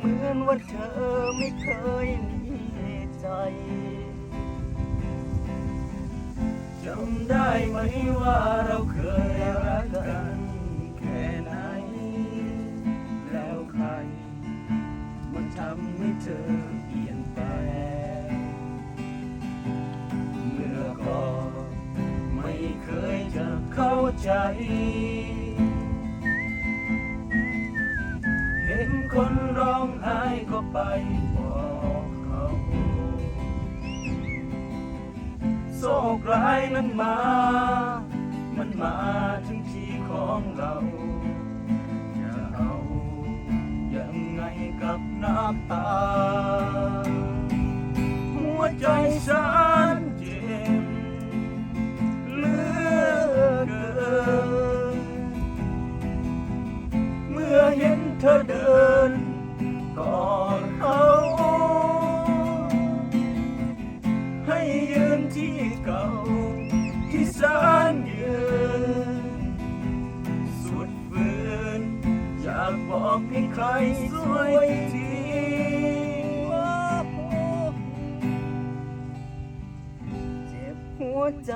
เหมือนว่าเธอไม่เคยมีใจจำได้ไหมว่าเราเคยรักกันแค่ไหน แล้วใคร มันทำให้เธอเปลี่ยนแปลงเมื่อก่อนไม่เคยจะเข้าใจ เห็นคน ไปบอกเขาโศกร้ายนั้นมา มันมาถึงที่ของเราจะเอายังไงกับน้ำตา หัวใจฉัน ใจ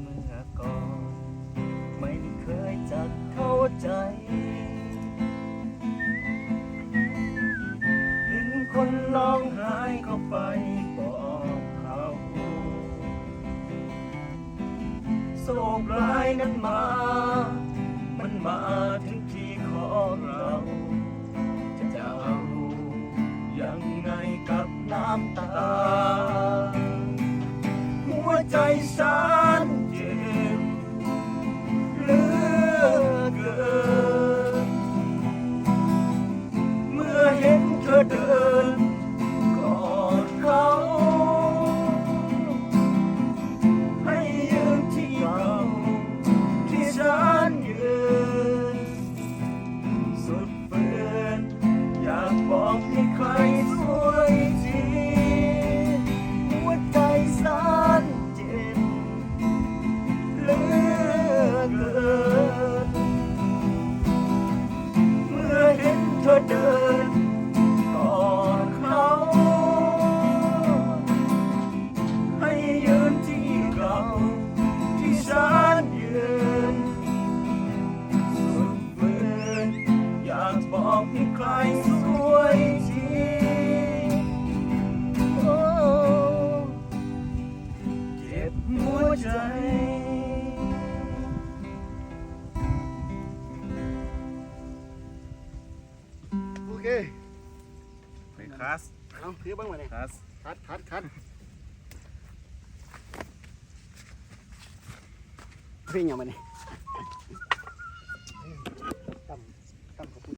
เมื่อก่อนไม่เคยจะเข้าใจเห็นคนร้องไห้ก็ไปบอกเขาโศกร้ายนั้นมา มันมาถึงที หัวใจฉัน ไปคลาสเอาถือบ้างมาเนี่ยคลาสคัดคัดคัดเพลงยังมาเนี่ย